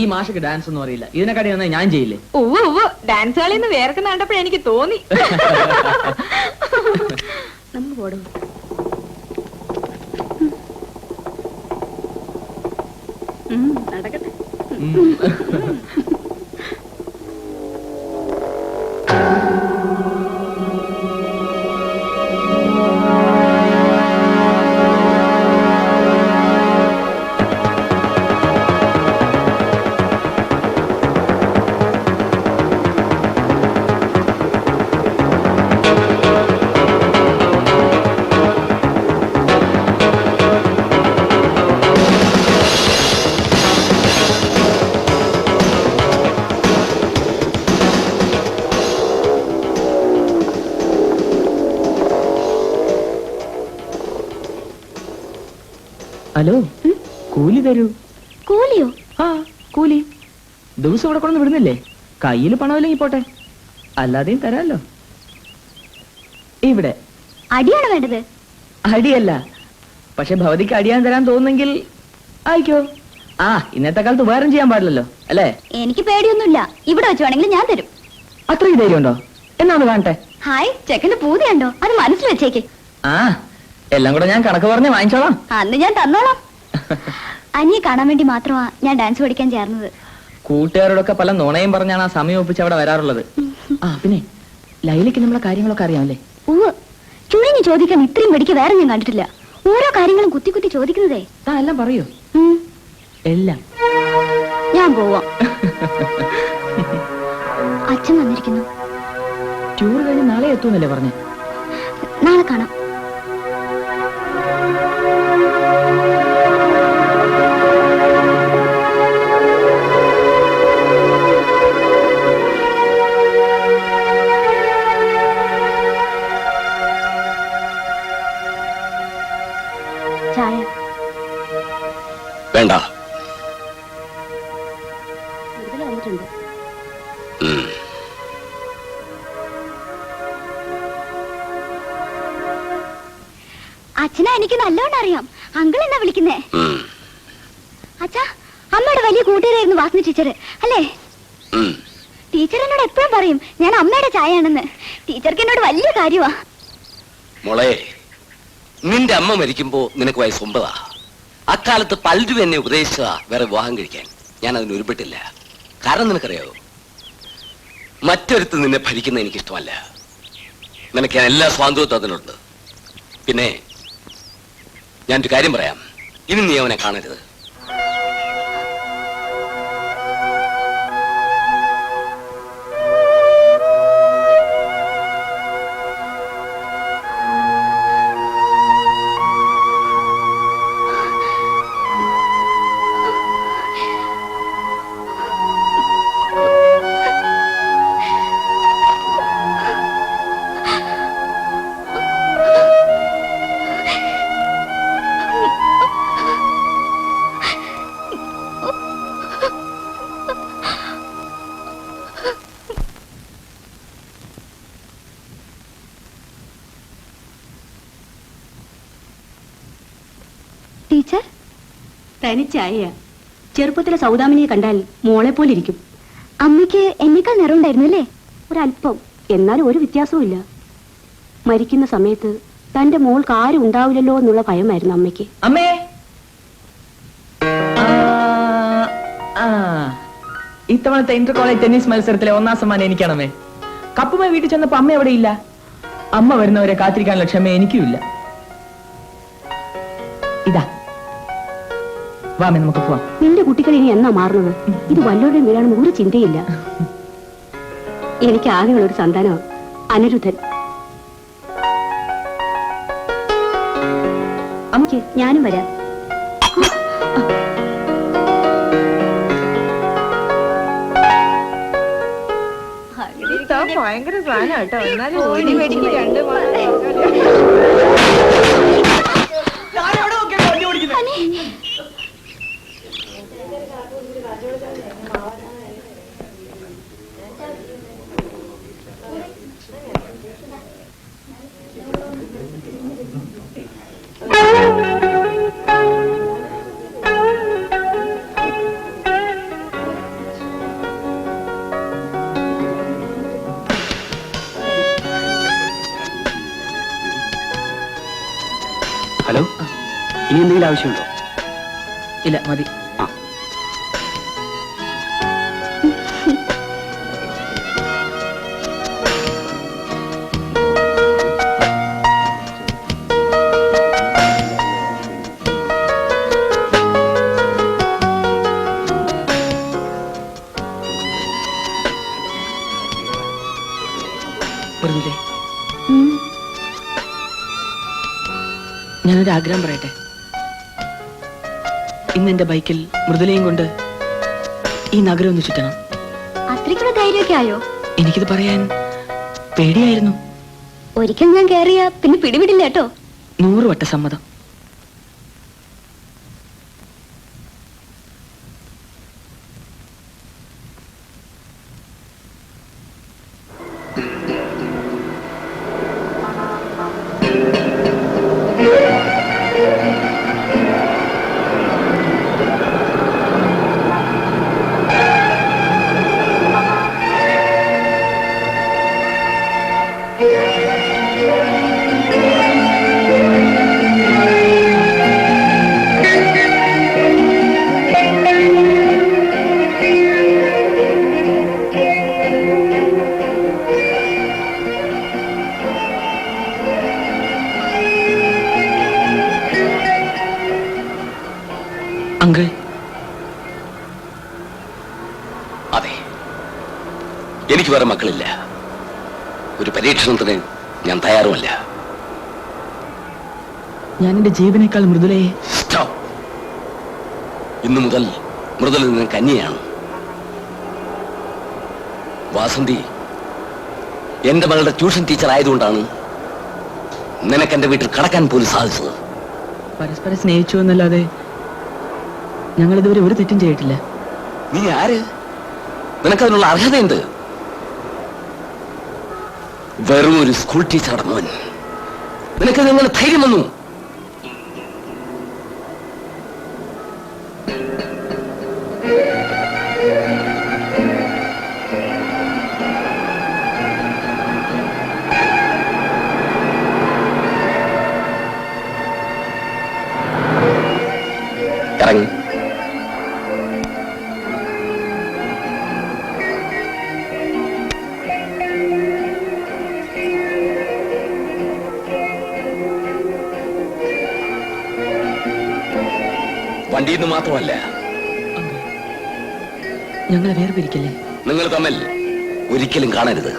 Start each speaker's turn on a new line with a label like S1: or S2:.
S1: ഈ മാഷക്ക് ഡാൻസ് ഒന്നും അറിയില്ല. ഇതിനെക്കാട്ടി വന്നാൽ ഞാൻ ചെയ്യില്ലേ?
S2: ഓ ഉവ്വ്. ഡാൻസ് കളി എന്ന് വേർക്കുന്ന കണ്ടപ്പോഴേ എനിക്ക് തോന്നി.
S3: പോടും. നടക്കട്ടെ.
S1: ഹലോ കൂലി തരൂ.
S3: കൂലിയോ?
S1: ആ കൂലി. ദിവസം ഇവിടെ കൊണ്ടു വിടുന്നില്ലേ? കയ്യിൽ പണമില്ലെങ്കിൽ പോട്ടെ. അല്ലാതെയും തരാമല്ലോ. ഇവിടെ.
S3: അടിയാണ് വേണ്ടത്?
S1: അടിയല്ല. പക്ഷെ ഭവതിക്ക് അടിയാൻ തരാൻ തോന്നുന്നെങ്കിൽ ആയിക്കോ ആ ഇന്നത്തെ കാലത്ത് ഉപകാരം ചെയ്യാൻ പാടില്ലല്ലോ അല്ലേ?
S3: എനിക്ക് പേടിയൊന്നുമില്ല. ഇവിടെ വെച്ച് വേണമെങ്കിൽ ഞാൻ തരും.
S1: അത്രയും ധൈര്യമുണ്ടോ? എന്നാണ് കാണട്ടെ.
S3: ഹായ് ചെക്കന്റെ പൂതിയുണ്ടോ അത് മനസ്സിൽ വെച്ചേക്ക്.
S1: ആ എല്ലാം കൂടെ ഞാൻ കണക്ക് പറഞ്ഞ് വാങ്ങിച്ചോളാം.
S3: അന്ന് ഞാൻ തന്നോളാം. അനിയെ കാണാൻ വേണ്ടി മാത്രമാ ഞാൻ ഡാൻസ് പഠിക്കാൻ ചേർന്നത്.
S1: കൂട്ടുകാരോടൊക്കെ പല നുണയും പറഞ്ഞാണ് ആ സമയം ഒപ്പിച്ച് അവിടെ വരാറുള്ളത്. ആ പിന്നെ ലൈലയ്ക്ക് നമ്മളെ കാര്യങ്ങളൊക്കെ അറിയാമല്ലേ?
S3: ഉവ് ചുഴിഞ്ഞ് ചോദിക്കാൻ ഇത്രയും വെടിക്ക് വേറെ ഞാൻ കണ്ടിട്ടില്ല. ഓരോ കാര്യങ്ങളും കുത്തി കുത്തി ചോദിക്കുന്നതേ.
S1: താ എല്ലാം പറയൂ. എല്ലാം.
S3: ഞാൻ പോവാം. അച്ഛൻ വന്നിരിക്കുന്നു.
S1: ടൂർ കഴിഞ്ഞ് നാളെ എത്തുമെന്നല്ലേ പറഞ്ഞേ?
S3: നാളെ കാണാം.
S4: വേണ്ട.
S3: അച്ഛനെ എനിക്ക് നല്ലോണം അറിയാം. അങ്കിൾ എന്നാ വിളിക്കുന്നേ. അച്ഛാ അമ്മയുടെ വലിയ കൂട്ടുകാരായിരുന്നു വാസന ടീച്ചർ അല്ലേ. ടീച്ചർ എന്നോട് എപ്പോഴും പറയും ഞാൻ അമ്മയുടെ ചായയാണെന്ന്. ടീച്ചർക്ക് എന്നോട് വലിയ കാര്യമാ
S4: മോളെ നിന്റെ അമ്മ മരിക്കുമ്പോ നിനക്ക് വയസ്സ് ഒമ്പതാ. അക്കാലത്ത് പലരും എന്നെ ഉപദേശിച്ചതാ വേറെ വിവാഹം കഴിക്കാൻ. ഞാൻ അതിന് ഉരുപ്പെട്ടില്ല കാരണം നിനക്കറിയാവോ? മറ്റൊരുത്ത് നിന്നെ ഭരിക്കുന്ന എനിക്കിഷ്ടമല്ല. നിനക്ക് എല്ലാ സ്വാതന്ത്ര്യവും അതിനുണ്ട് പിന്നെ ഞാനൊരു കാര്യം പറയാം. ഇനി നീ അവനെ കാണരുത്.
S5: തനിച്ചായ ചെറുപ്പത്തിലെ സൗദാമിനിയെ കണ്ടാൽ മോളെ പോലെ ഇരിക്കും.
S3: അമ്മയ്ക്ക് എന്നേക്കാൾ നിറവുണ്ടായിരുന്നു അല്ലേ?
S5: ഒരല്പം എന്നാലും ഒരു വ്യത്യാസവും ഇല്ല. മരിക്കുന്ന സമയത്ത് തന്റെ മോൾക്ക് ആരും ഉണ്ടാവില്ലല്ലോ എന്നുള്ള ഭയമായിരുന്നു അമ്മയ്ക്ക്.
S1: അമ്മേ. ഇത്തവണത്തെ ഇന്റർ കോളേജ് ടെന്നീസ് മത്സരത്തിലെ ഒന്നാം സമ്മാനം എനിക്കാണമ്മേ. കപ്പുമായി വീട്ടിൽ ചെന്നപ്പോ അമ്മ ഇല്ല. അമ്മ വരുന്നവരെ കാത്തിരിക്കാനുള്ള ക്ഷമ എനിക്കുമില്ല ഇതാ. വാമേ നമുക്ക് പോവാം.
S5: നിന്റെ കുട്ടികൾ ഇനി എന്നാ മാറുന്നത്? ഇത് വല്ലോടെ വീഴാണെന്ന് ഒരു ചിന്തയില്ല. എനിക്ക് ആകെയുള്ള ഒരു സന്താനം അനിരുദ്ധൻ. അമ്മയ്ക്ക് ഞാനും വരാം.
S2: ഭയങ്കര സാധനം കേട്ടോ. എന്നാലും ഓടി മേടിക്ക് രണ്ട്
S6: ഹലോ ഇനി എന്തെങ്കിലും ആവശ്യമുണ്ടോ?
S7: ഇല്ല മതി. ആഗ്രഹം പറയട്ടെ. ഇന്ന് എന്റെ ബൈക്കിൽ മൃദുലയും കൊണ്ട് ഈ നഗരം ഒന്ന് ചുറ്റണം.
S3: അത്രയ്ക്കുള്ള ധൈര്യമൊക്കെ ആയോ?
S7: എനിക്കിത് പറയാൻ പേടിയായിരുന്നു.
S3: ഒരിക്കൽ ഞാൻ കേറിയ പിന്നെ പിടിവിടില്ല കേട്ടോ.
S7: നൂറ് വട്ട സമ്മതം.
S4: എനിക്ക് വേറെ മക്കളില്ല. ഒരു പരീക്ഷണത്തിന് ഞാൻ തയ്യാറുമല്ല.
S7: ഞാൻ എന്റെ ജീവനേക്കാൾ മൃദുലയെ
S4: Stop. ഇന്നു മുതൽ മൃദുല നിന്ന് കന്യയാണ്. വാസന്തി എന്റെ മകളുടെ ട്യൂഷൻ ടീച്ചർ ആയതുകൊണ്ടാണ് നിനക്ക് എന്റെ വീട്ടിൽ കടക്കാൻ പോലും സാധിച്ചത്.
S7: പരസ്പരം സ്നേഹിച്ചു എന്നല്ലാതെ ഞങ്ങൾ ഇതുവരെ ഒരു തെറ്റും ചെയ്തിട്ടില്ല.
S4: നീ ആര്? നിനക്കതിനുള്ള അർഹതയുണ്ട്. വെറും ഒരു സ്കൂൾ ടീച്ചർ മോൻ. നിനക്കത് എങ്ങനെ ധൈര്യം വന്നു? വണ്ടിയിൽ നിന്ന് മാത്രമല്ല
S7: ഞങ്ങളെ വേർപിരിക്കല്ലേ?
S4: നിങ്ങൾ തമ്മിൽ ഒരിക്കലും കാണരുത്.